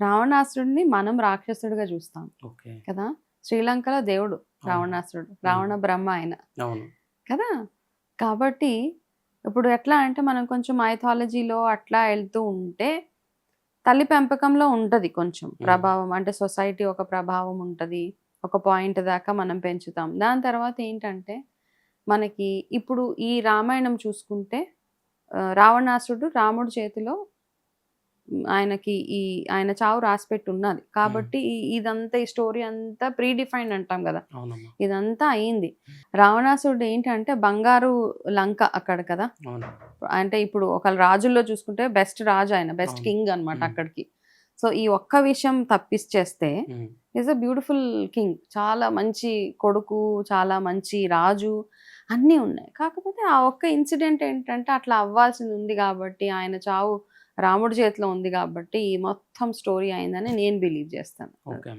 రావణాసురుడిని మనం రాక్షసుడిగా చూస్తాం. కదా? శ్రీలంకలో దేవుడు రావణాసురుడు రావణ బ్రహ్మ ఆయన. కదా? కాబట్టి ఇప్పుడు ఎట్లా అంటే మనం కొంచెం మైథాలజీలో అట్లా వెళ్తూ ఉంటే తల్లి పెంపకంలో ఉంటుంది కొంచెం ప్రభావం. అంటే సొసైటీ ఒక ప్రభావం ఉంటుంది. ఒక పాయింట్ దాకా మనం పెంచుతాం. దాని తర్వాత ఏంటంటే మనకి ఇప్పుడు ఈ రామాయణం చూసుకుంటే ఆ, రావణాసురుడు రాముడి చేతిలో ఆయనకి ఈ ఆయన చావు రాసిపెట్టి ఉన్నది కాబట్టి ఇదంతా ఈ స్టోరీ అంతా ప్రీ డిఫైన్డ్ అంటాం కదా. ఇదంతా అయింది. రావణాసురుడు ఏంటంటే బంగారు లంక అక్కడ కదా. అంటే ఇప్పుడు ఒక రాజుల్లో చూసుకుంటే బెస్ట్ రాజు ఆయన బెస్ట్. కింగ్ అన్నమాట మ్మ్. అక్కడికి. సో ఈ ఒక్క విషయం తప్పిచ్చేస్తే ఈజ్ అ బ్యూటిఫుల్ కింగ్. చాలా మంచి కొడుకు చాలా మంచి రాజు అన్నీ ఉన్నాయి. కాకపోతే ఆ ఒక్క ఇన్సిడెంట్ ఏంటంటే అట్లా అవ్వాల్సింది ఉంది కాబట్టి ఆయన చావు రాముడి చేతిలో ఉంది కాబట్టి ఈ మొత్తం స్టోరీ అయిందని నేను బిలీవ్ చేస్తాను. ఓకే